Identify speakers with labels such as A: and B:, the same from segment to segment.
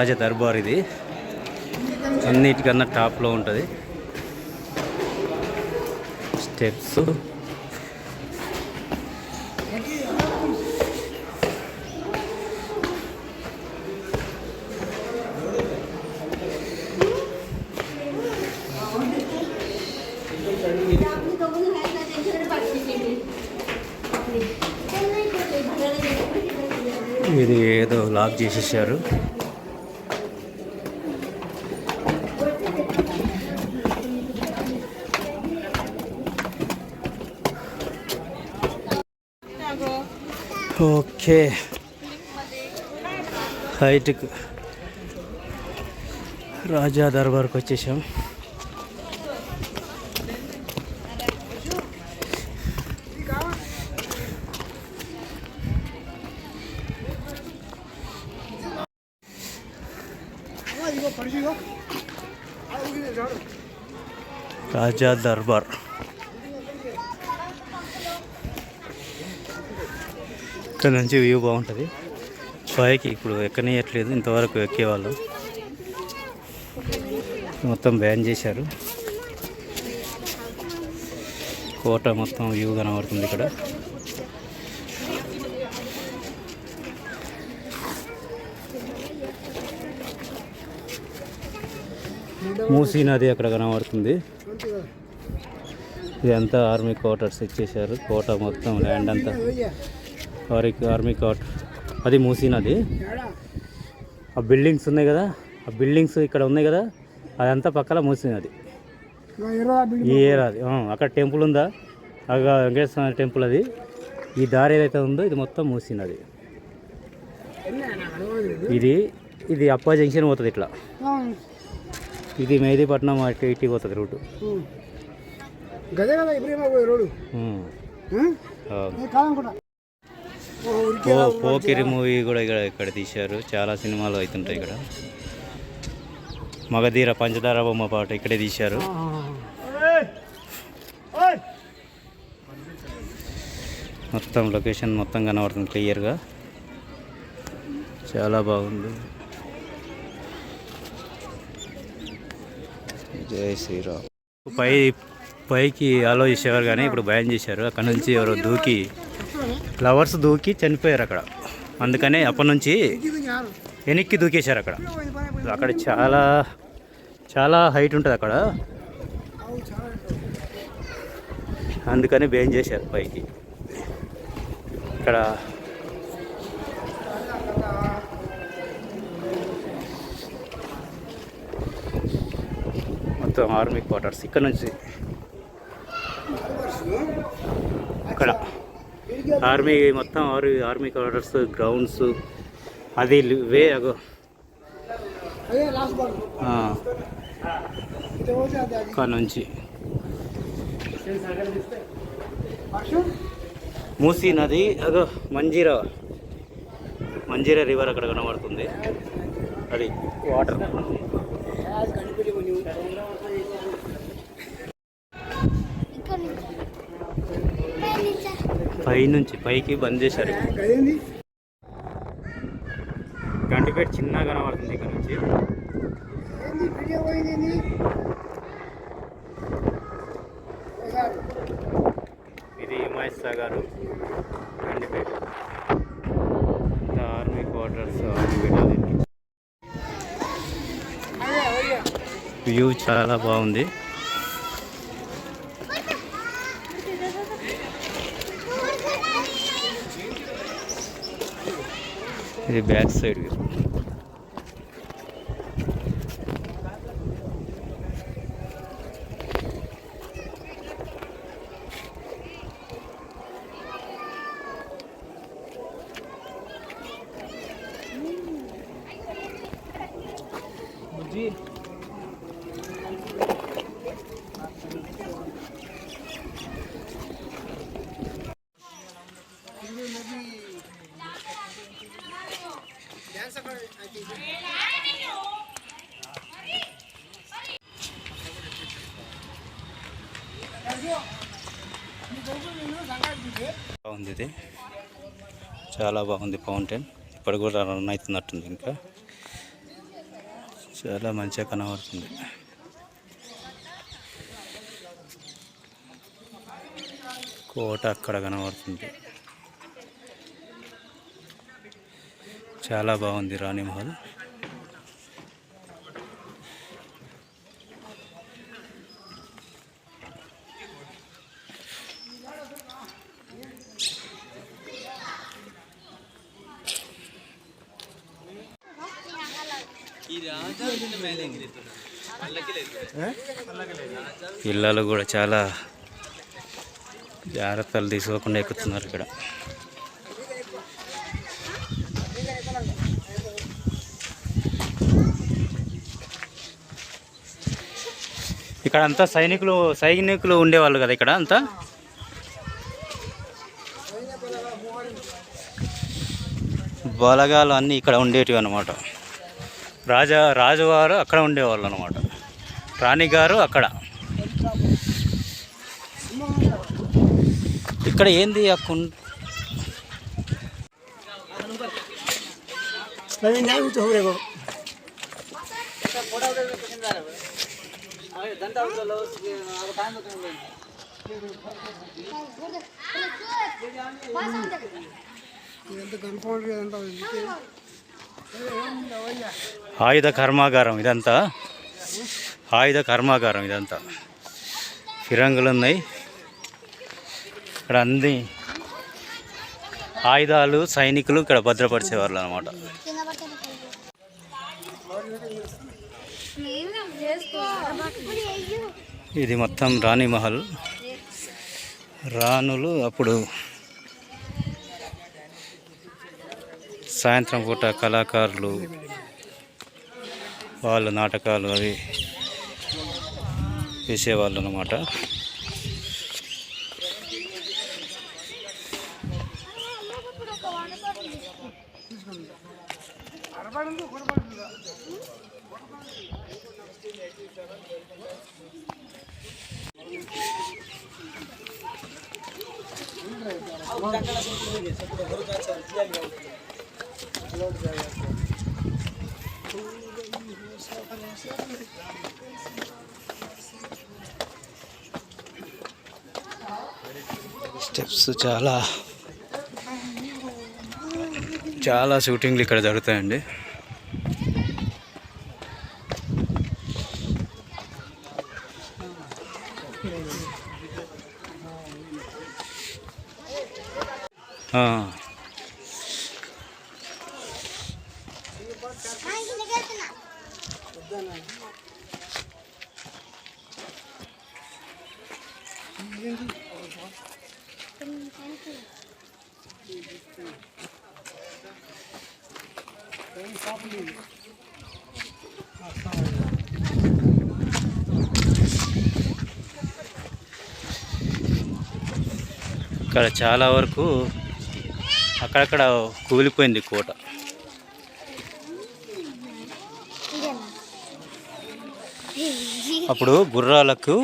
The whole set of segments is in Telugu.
A: రాజా దర్బార్ ఇది. అన్నిటికన్నా టాప్లో ఉంటుంది. స్టెప్స్. ఇది ఏదో లాక్ చేసేసారు. ఓకే హైట్కి రాజా దర్బార్కి వచ్చేసాం రాజా దర్బార్ ఇక్కడ నుంచి వ్యూ బాగుంటుంది. పైకి ఇప్పుడు ఎక్కనేయట్లేదు ఇంతవరకు ఎక్కేవాళ్ళు. మొత్తం బ్యాన్ చేశారు. కోట మొత్తం వ్యూ కనబడుతుంది ఇక్కడ. మూసీ నది అక్కడ కనబడుతుంది. ఇదంతా ఆర్మీ క్వార్టర్స్ ఇచ్చేసారు కోట మొత్తం ల్యాండ్ అంతా. ఆర్మీ ఆర్మీ క్వార్టర్ అది మూసీ నది ఆ బిల్డింగ్స్ ఉన్నాయి కదా ఆ బిల్డింగ్స్ ఇక్కడ ఉన్నాయి కదా అదంతా పక్కన మూసీ నది ఈ ఏరాది అక్కడ టెంపుల్ ఉందా? అక్కడ వెంకటేశ్వర స్వామి టెంపుల్ అది. ఈ దారి ఏదైతే ఉందో ఇది మొత్తం మూసీ నది ఇది ఇది అప్పా జంక్షన్ పోతుంది ఇట్లా. ఇది మెహదీపట్నం అటు ఇటు పోతుంది రూటు.
B: గదే కదా పోయే రోడ్డు?
A: పో పోకిరి మూవీ కూడా ఇక్కడ ఇక్కడ తీశారు. చాలా సినిమాలు అవుతుంటాయి ఇక్కడ. మగధీర పంచదార బొమ్మ పాట ఇక్కడే తీశారు. మొత్తం లొకేషన్ మొత్తం కనబడుతుంది క్లియర్గా. చాలా బాగుంది. జై శ్రీరామ్. పై పైకి అలో చేసేవారు కానీ ఇప్పుడు భయం చేశారు. అక్కడ నుంచి ఎవరో దూకి ఫ్లవర్స్ దూకి చనిపోయారు అక్కడ. అందుకనే అప్పటి నుంచి వెనక్కి దూకేశారు అక్కడ. అక్కడ చాలా చాలా హైట్ ఉంటుంది అక్కడ. అందుకని బ్యాన్ చేశారు పైకి. ఇక్కడ మొత్తం ఆర్మీ క్వార్టర్స్ ఇక్కడ నుంచి. ఇక్కడ. ఆర్మీ మొత్తం ఆర్మీ ఆర్మీ క్వార్టర్స్ గ్రౌండ్స్ అది వే అగో. నుంచి. మూసీ నది అగో మంజీరా. మంజీరా రివర్ అక్కడ కనబడుతుంది. అది వాటర్. పై నుంచి పైకి బంద్ చేశారు.
B: గదేంది
A: గంటిపేట చిన్నగా కనబడుతుంది ఇక్కడ నుంచి. ఇది Himayat Sagar Gandipet army quarters army view చాలా బాగుంది. ఇది బ్యాక్ సైడ్ వ్యూ
B: డ్యాన్స్ అక్కడ అది
A: బాగుంది ఇది. చాలా బాగుంది ఫౌంటైన్. ఇప్పుడు కూడా రన్ అవుతున్నట్టుంది ఇంకా. చాలా మంచిగా కనబడుతుంది. కోట అక్కడ కనబడుతుంది. చాలా బాగుంది రాణి మహల్. పిల్లలు కూడా చాలా జాగ్రత్తలు తీసుకోకుండా ఎక్కుతున్నారు ఇక్కడ. ఇక్కడ అంతా సైనికులు సైనికులు ఉండేవాళ్ళు కదా ఇక్కడ అంతా? బలగాలు అన్నీ ఇక్కడ ఉండేటివి అనమాట రాజా రాజువారు అక్కడ ఉండేవాళ్ళు అనమాట రాణిగారు అక్కడ. ఇక్కడ ఏంది ఆ కుండ? ఆయుధ కర్మాగారం ఇదంతా. ఆయుధ కర్మాగారం ఇదంతా. ఫిరంగులు ఉన్నాయి ఇక్కడ అన్ని ఆయుధాలు సైనికులు ఇక్కడ భద్రపరిచేవాళ్ళు అనమాట ఇది మొత్తం రాణి మహల్. రాణులు అప్పుడు సాయంత్రం పూట కళాకారులు వాళ్ళు నాటకాలు అవి వేసేవాళ్ళు అనమాట స్టెప్స్ చాలా. చాలా షూటింగ్లు ఇక్కడ జరుగుతాయండి. ఆ, ఇక్కడ చాలా వరకు అక్కడక్కడ కూలిపోయింది కోట. అప్పుడు గుర్రాలకు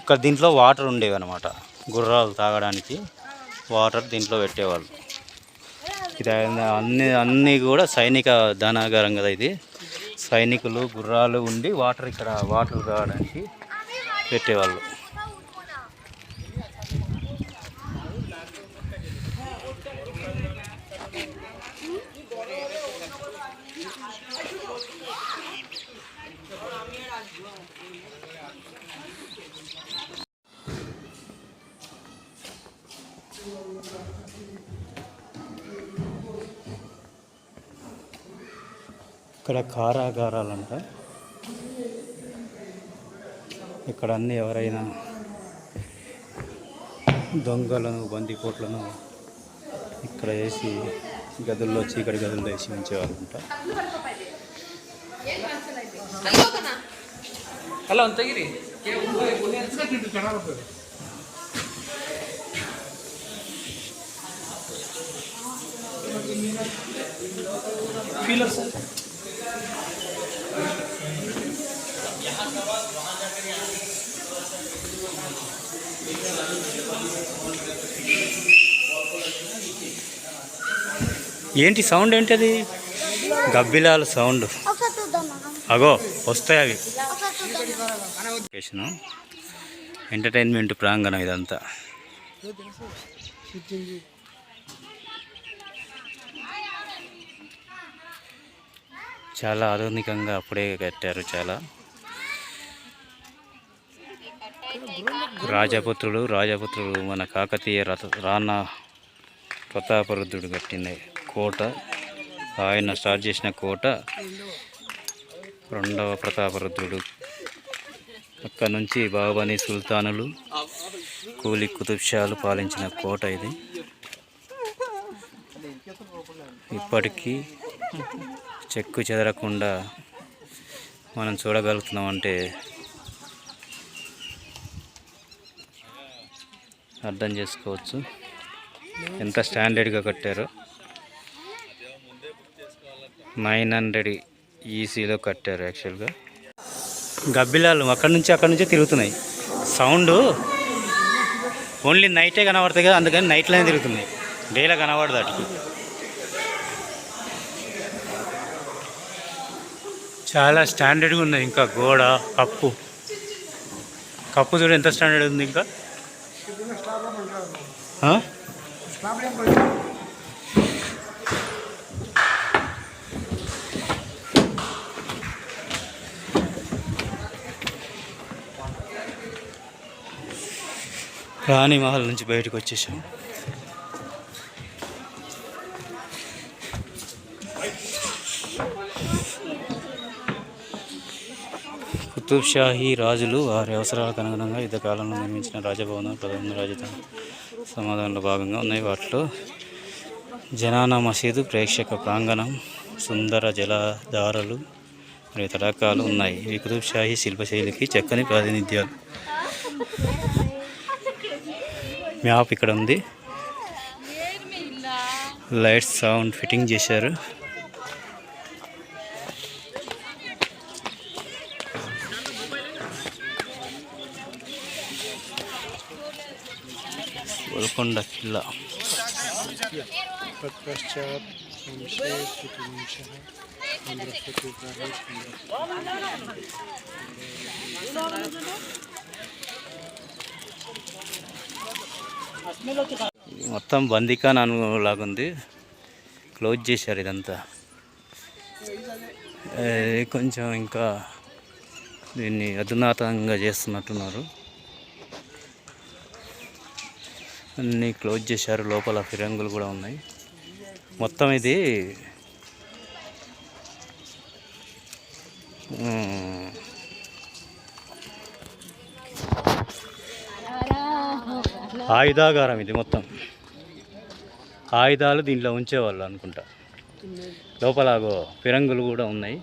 A: ఇక్కడ దీంట్లో వాటర్ ఉండేవి అనమాట గుర్రాలు తాగడానికి వాటర్ దీంట్లో పెట్టేవాళ్ళు. ఇది అన్ని అన్నీ కూడా సైనిక ధనాగారం కదా ఇది. సైనికులు గుర్రాలు ఉండి వాటర్ ఇక్కడ వాటర్ రావడానికి పెట్టేవాళ్ళు. ఇక్కడ కారాగారాలంట. ఇక్కడ అన్ని ఎవరైనా దొంగలను బందిపోట్లను ఇక్కడ వేసి గదుల్లో చీకటి గదుల్లో వేసి
C: ఉంచేవారు అంట హలో అంతగిరి. సార్.
A: ఏంటి సౌండ్ ఏంటి అది గబ్బిలాల సౌండ్. అగో వస్తాయి అవి. లొకేషను ఎంటర్టైన్మెంట్ ప్రాంగణం ఇదంతా. చాలా ఆధునికంగా అప్పుడే కట్టారు చాలా. రాజపుత్రుడు రాజపుత్రుడు మన కాకతీయ రథ రాణా ప్రతాపరుద్రుడు కట్టింది కోట. ఆయన స్టార్ట్ చేసిన కోట రెండవ ప్రతాపరుద్రుడు. అక్కడ నుంచి బాబాని సుల్తానులు కూలి కుతుబ్షాలు పాలించిన కోట ఇది. ఇప్పటికీ చెక్కు చెదరకుండా మనం చూడగలుగుతున్నాం అంటే అర్థం చేసుకోవచ్చు. ఎంత స్టాండర్డ్గా కట్టారో. నైన్ హండ్రెడ్ ఈసీలో కట్టారు యాక్చువల్గా. గబ్బిలాలు అక్కడి నుంచి అక్కడి నుంచే తిరుగుతున్నాయి. సౌండ్ ఓన్లీ నైటే కనబడతాయి కదా అందుకని నైట్లోనే తిరుగుతున్నాయి. డేలో కనబడదు అటుకి. చాలా స్టాండర్డ్గా ఉన్నాయి. ఇంకా గోడ కప్పు. కప్పు చూడ ఎంత స్టాండర్డ్ ఉంది ఇంకా? రాణి మహల్ నుంచి బయటకు వచ్చేసాం. కుతుబ్ షాహీ రాజులు వారి అవసరాలకు అనుగుణంగా యుద్ధ కాలంలో నిర్మించిన రాజభవనం పదమూడు రాజధాని సమాధానంలో భాగంగా ఉన్నాయి. వాటిలో జనానా మసీదు ప్రేక్షక ప్రాంగణం సుందర జలధారలు మరియు తడాకాలు ఉన్నాయి. ఈ కుతుబ్ షాహీ శిల్పశైలికి చక్కని ప్రాతినిధ్యాలు. మ్యాప్ ఇక్కడ ఉంది. లైట్స్ సౌండ్ ఫిట్టింగ్ చేశారు. కొండ కిల్లా మొత్తం బందికా లాగుంది క్లోజ్ చేశారు ఇదంతా. కొంచెం ఇంకా దీన్ని అధునాతంగా చేస్తున్నట్టున్నారు. అన్నీ క్లోజ్ చేశారు. లోపల ఫిరంగులు కూడా ఉన్నాయి. మొత్తం ఇది ఆయుధాగారం ఇది మొత్తం. ఆయుధాలు దీంట్లో ఉంచేవాళ్ళు అనుకుంటా. లోపల ఫిరంగులు కూడా ఉన్నాయి.